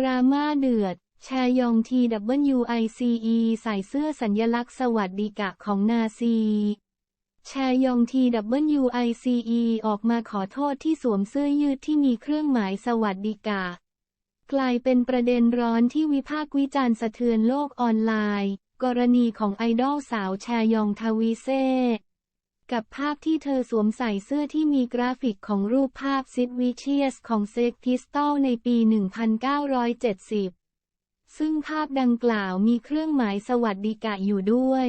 ดราม่าเดือด แชยองที WICE ใส่เสื้อสัญลักษณ์สวัสดิกะของนาซี แชยองที WICE ออกมาขอโทษที่สวมเสื้อยืดที่มีเครื่องหมายสวัสดิกะ กลายเป็นประเด็นร้อนที่วิพากษ์วิจารณ์สะเทือนโลกออนไลน์ กรณีของไอดอลสาวแชยองทวีเซ กับภาพที่เธอสวมใส่เสื้อที่มีกราฟิกของรูปภาพซิดวิเชียสของเซ็กพิสตอลในปี 1970 ซึ่งภาพดังกล่าวมีเครื่องหมายสวัสดิกะอยู่ด้วย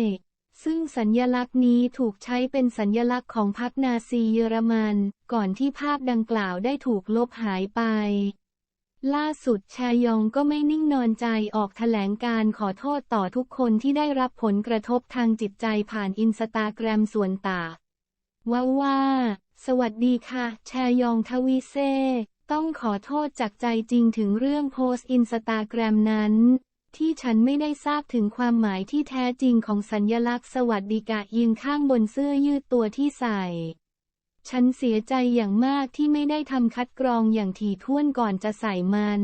ซึ่งสัญญลักษณ์นี้ถูกใช้เป็นสัญญลักษณ์ของพรรคนาซีเยอรมัน ก่อนที่ภาพดังกล่าวได้ถูกลบหายไป ล่าสุดแชยองก็ไม่นิ่งนอนใจออกแถลงการขอโทษต่อทุกคนที่ได้รับผลกระทบทางจิตใจผ่านอินสตาแกรมส่วนตาว่าว่า สวัสดีค่ะแชยองทวีเซต้องขอโทษจากใจจริงถึงเรื่องโพสต์อินสตาแกรมนั้น ที่ฉันไม่ได้ทราบถึงความหมายที่แท้จริงของสัญญลักษณ์สวัสดิกะยิงข้างบนเสื้อยืดตัวที่ใส่ ฉันเสียใจอย่างมากที่ไม่ได้ทำคัดกรองอย่างถี่ถ้วนก่อนจะใส่มัน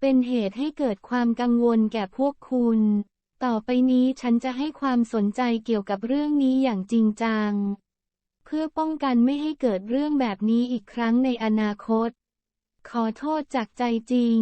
เป็นเหตุให้เกิดความกังวลแก่พวกคุณ ต่อไปนี้ฉันจะให้ความสนใจเกี่ยวกับเรื่องนี้อย่างจริงจัง เพื่อป้องกันไม่ให้เกิดเรื่องแบบนี้อีกครั้งในอนาคต ขอโทษจากใจจริง